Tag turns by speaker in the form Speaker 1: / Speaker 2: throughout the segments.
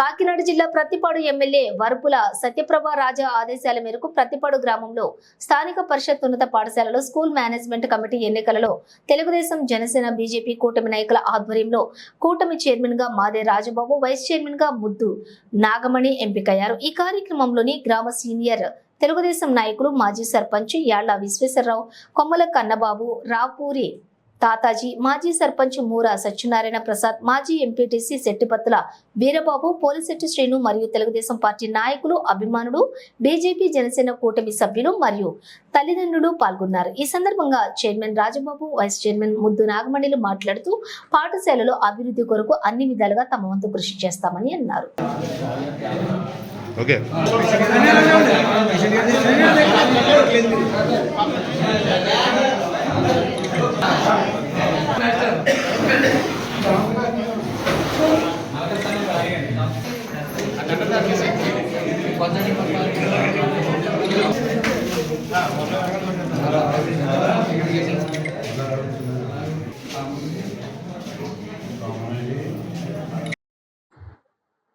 Speaker 1: కాకినాడ జిల్లా ప్రతిపాడు ఎమ్మెల్యే వరపుల సత్యప్రభ రాజా ఆదేశాల మేరకు ప్రతిపాడు గ్రామంలో స్థానిక పరిషత్ ఉన్నత పాఠశాలలో స్కూల్ మేనేజ్మెంట్ కమిటీ ఎన్నికలలో తెలుగుదేశం జనసేన బీజేపీ కూటమి నాయకుల ఆధ్వర్యంలో కూటమి చైర్మన్గా మాదే రాజబాబు వైస్ చైర్మన్గా ముద్దు నాగమణి ఎంపికయ్యారు. ఈ కార్యక్రమంలోని గ్రామ సీనియర్ తెలుగుదేశం నాయకులు మాజీ సర్పంచ్ యాళ్ళ విశ్వేశ్వరరావు కొమ్మల కన్నబాబు రాపూరి తాతాజీ మాజీ సర్పంచ్ మూరా సత్యనారాయణ ప్రసాద్ మాజీ ఎంపీటీసీ శెట్టిపత్తుల వీరబాబు పోలిశెట్టి శ్రీను మరియు తెలుగుదేశం పార్టీ నాయకులు అభిమానులు బీజేపీ జనసేన కూటమి సభ్యులు మరియు తల్లిదండ్రులు పాల్గొన్నారు. ఈ సందర్భంగా చైర్మన్ రాజబాబు వైస్ చైర్మన్ ముద్దు నాగమణిలు మాట్లాడుతూ పాఠశాలలో అభివృద్ధి కొరకు అన్ని విధాలుగా తమ వంతు కృషి చేస్తామని అన్నారు.
Speaker 2: ఓకే.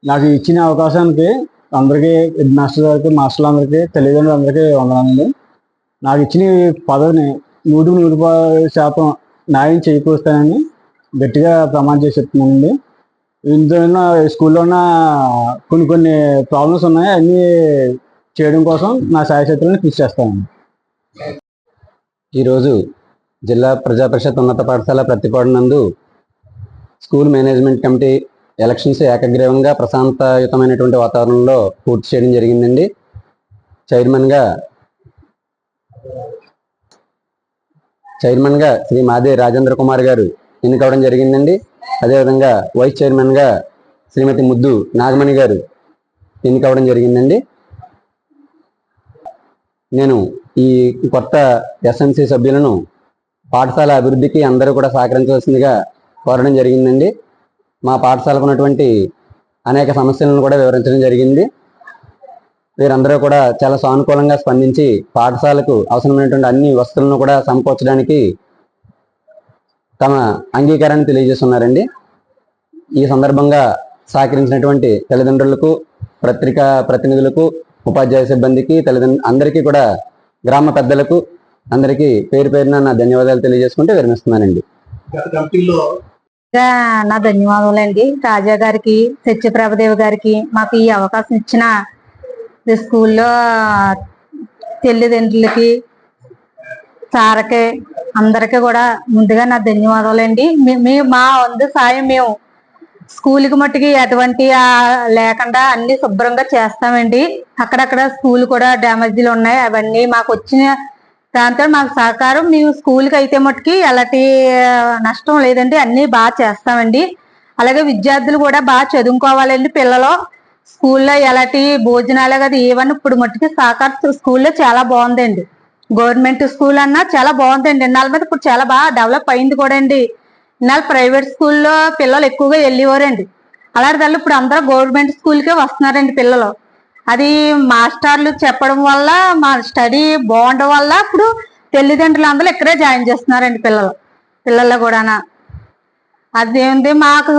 Speaker 3: నాకు ఇచ్చిన అవకాశానికి అందరికీ హెడ్ మాస్టర్ గారికి మాస్టర్లందరికీ తల్లిదండ్రులందరికీ వందనాలండి. నాకు ఇచ్చిన పదవిని నూటికి నూరు శాతం న్యాయం చేకూరుస్తానని గట్టిగా ప్రమాణం చేసి చెప్తున్నానండి. ఇందులో ఉన్న స్కూల్లో ఉన్న కొన్ని కొన్ని ప్రాబ్లమ్స్ ఉన్నాయి అన్నీ చేయడం కోసం నా సాయశక్తులను కృషి చేస్తానండి.
Speaker 4: ఈరోజు జిల్లా ప్రజాపరిషత్ ఉన్నత పాఠశాల ప్రతిపాడు నందు స్కూల్ మేనేజ్మెంట్ కమిటీ ఎలక్షన్స్ ఏకగ్రీవంగా ప్రశాంతయుతమైనటువంటి వాతావరణంలో పూర్తి చేయడం జరిగిందండి. చైర్మన్గా చైర్మన్గా శ్రీ మాదే రాజేంద్ర కుమార్ గారు ఎన్నికవడం జరిగిందండి. అదేవిధంగా వైస్ చైర్మన్గా శ్రీమతి ముద్దు నాగమణి గారు ఎన్నికవడం జరిగిందండి. నేను ఈ కొత్త ఎస్ఎంసి సభ్యులను పాఠశాల అభివృద్ధికి అందరూ కూడా సహకరించవలసిందిగా కోరడం జరిగిందండి. మా పాఠశాలకు ఉన్నటువంటి అనేక సమస్యలను కూడా వివరించడం జరిగింది. వీరందరూ కూడా చాలా సానుకూలంగా స్పందించి పాఠశాలకు అవసరమైనటువంటి అన్ని వస్తువులను కూడా సమకూర్చడానికి తమ అంగీకారాన్ని తెలియజేస్తున్నారండి. ఈ సందర్భంగా సహకరించినటువంటి తల్లిదండ్రులకు పత్రికా ప్రతినిధులకు ఉపాధ్యాయ సిబ్బందికి తల్లిదండ్రులు అందరికీ కూడా గ్రామ పెద్దలకు అందరికీ పేరు పేరున నా ధన్యవాదాలు తెలియజేసుకుంటే విరమిస్తున్నానండి.
Speaker 5: ఇంకా నా ధన్యవాదాలండి రాజా గారికి సత్యప్రభదేవ్ గారికి మాకు ఈ అవకాశం ఇచ్చిన స్కూల్లో తల్లిదండ్రులకి సారకి అందరికీ కూడా ముందుగా నా ధన్యవాదాలండి మీ- మా వంతు సాయం మేము స్కూల్కి మట్టుకి ఎటువంటి లేకుండా అన్ని శుభ్రంగా చేస్తామండి. అక్కడక్కడ స్కూల్ కూడా డ్యామేజీలు ఉన్నాయి. అవన్నీ మాకు వచ్చిన దాంతో మాకు సహకారం. మేము స్కూల్కి అయితే మట్టుకి ఎలాంటి నష్టం లేదండి. అన్నీ బాగా చేస్తామండి. అలాగే విద్యార్థులు కూడా బాగా చదువుకోవాలండి పిల్లలు. స్కూల్లో ఎలాంటి భోజనాలు కదా ఏవన్నీ ఇప్పుడు మట్టుకి సహకారం స్కూల్లో చాలా బాగుందండి. గవర్నమెంట్ స్కూల్ అన్నా చాలా బాగుందండి. ఇన్నాళ్ళ మీద ఇప్పుడు చాలా బాగా డెవలప్ అయింది కూడా అండి. ఇన్నాళ్ళు ప్రైవేట్ స్కూల్లో పిల్లలు ఎక్కువగా వెళ్ళేవారండి. అలాంటి వాళ్ళు ఇప్పుడు అందరూ గవర్నమెంట్ స్కూల్కే వస్తున్నారండి పిల్లలు. అది మాస్టర్లు చెప్పడం వల్ల మా స్టడీ బాగుండడం వల్ల ఇప్పుడు తల్లిదండ్రులు అందరూ ఇక్కడే జాయిన్ చేస్తున్నారండి పిల్లలు పిల్లల్లో కూడా అదేంది మాకు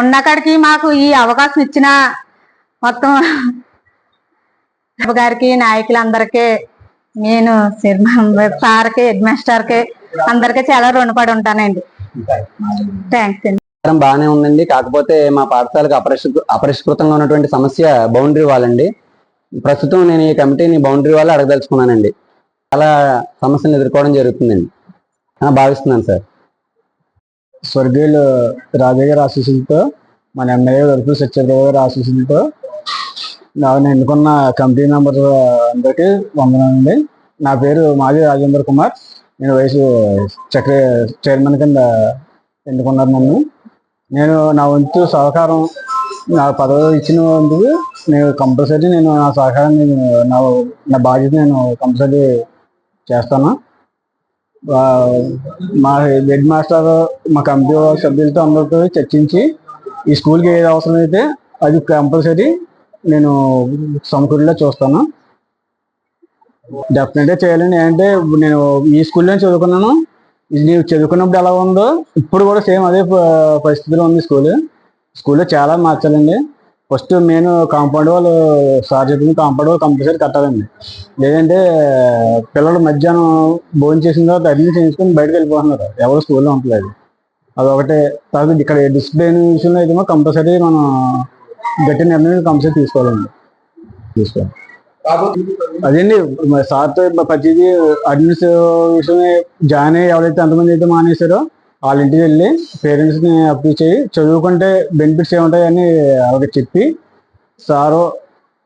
Speaker 5: ఉన్న కాడికి మాకు ఈ అవకాశం ఇచ్చిన మొత్తం గారికి నాయకులందరికీ నేను సార్కి హెడ్ మాస్టర్కి అందరికీ చాలా రుణపడి ఉంటానండి. థ్యాంక్స్ అండి.
Speaker 4: ప్రచారం బాగానే ఉందండి. కాకపోతే మా పాఠశాలకు అపరిష్కృ అపరిష్కృతంగా ఉన్నటువంటి సమస్య బౌండరీ వాల్ అండి ప్రస్తుతం నేను ఈ కమిటీని బౌండరీ వల్ల అడగదలుచుకున్నానండి. చాలా సమస్యను ఎదుర్కోవడం జరుగుతుందండి. భావిస్తున్నాను సార్.
Speaker 3: స్వర్గీయులు రాజయ్య గారి ఆశీస్సులతో మన ఎమ్మెల్యే వరకు సత్యదేవ గారి ఆశీస్సులతో నేను ఎన్నుకున్న కమిటీ మెంబర్ అందరికీ వందనండి నా పేరు మాజీ రాజేంద్ర కుమార్. నేను వయసు చక్ర చైర్మన్ కింద ఎన్నుకున్నారు నన్ను. నేను నా వంతు సహకారం నా పదవి ఇచ్చినందుకు నేను కంపల్సరీ నేను నా సహకారాన్ని నా నా బాధ్యత నేను కంపల్సరీ చేస్తాను. మా హెడ్ మాస్టర్ మా కమిటీ సభ్యులతో అందరితో చర్చించి ఈ స్కూల్కి ఏది అవసరం అయితే అది కంపల్సరీ నేను సమకూరులో చూస్తాను. డెఫినెట్గా చేయాలండి ఏంటంటే నేను ఈ స్కూల్లో చదువుకున్నాను. ఇది నేను చదువుకున్నప్పుడు ఎలా ఉందో ఇప్పుడు కూడా సేమ్ అదే పరిస్థితిలో ఉంది స్కూల్. స్కూల్లో చాలా మార్చాలండి ఫస్ట్ మెయిన్ కాంపౌండ్ వాళ్ళు సార్ చెప్పింది కాంపౌండ్ వాళ్ళు కంపల్సరీ కట్టాలండి. లేదంటే పిల్లలు మధ్యాహ్నం భోజనం చేసిన తర్వాత అడ్మిషన్ చేయించుకొని బయటకు వెళ్ళిపోతున్నారు. ఎవరు స్కూల్లో ఉంటలేదు అదొకటే. తర్వాత ఇక్కడ డిసిప్లిన్ విషయంలో అయితే కంపల్సరీ మనం గట్టి నిర్ణయం కంపల్సరీ తీసుకోవాలండి. తీసుకోవాలి. అదండి సార్తో ప్రతిదీ అడ్మిషన్ విషయమే జాయిన్ అయ్యి ఎవరైతే ఎంతమంది అయితే మానేశారో వాళ్ళ ఇంటికి వెళ్ళి పేరెంట్స్ని అప్రోచ్ చేయి. చదువుకుంటే బెనిఫిట్స్ ఏముంటాయని వాళ్ళకి చెప్పి సారు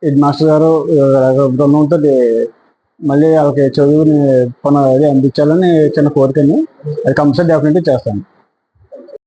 Speaker 3: హెడ్ మాస్టర్ గారు బృందంతో మళ్ళీ వాళ్ళకి చదువుని పని అది అందించాలని చిన్న కోరికని అది కంపల్సరీ డెఫినెట్గా చేస్తాను.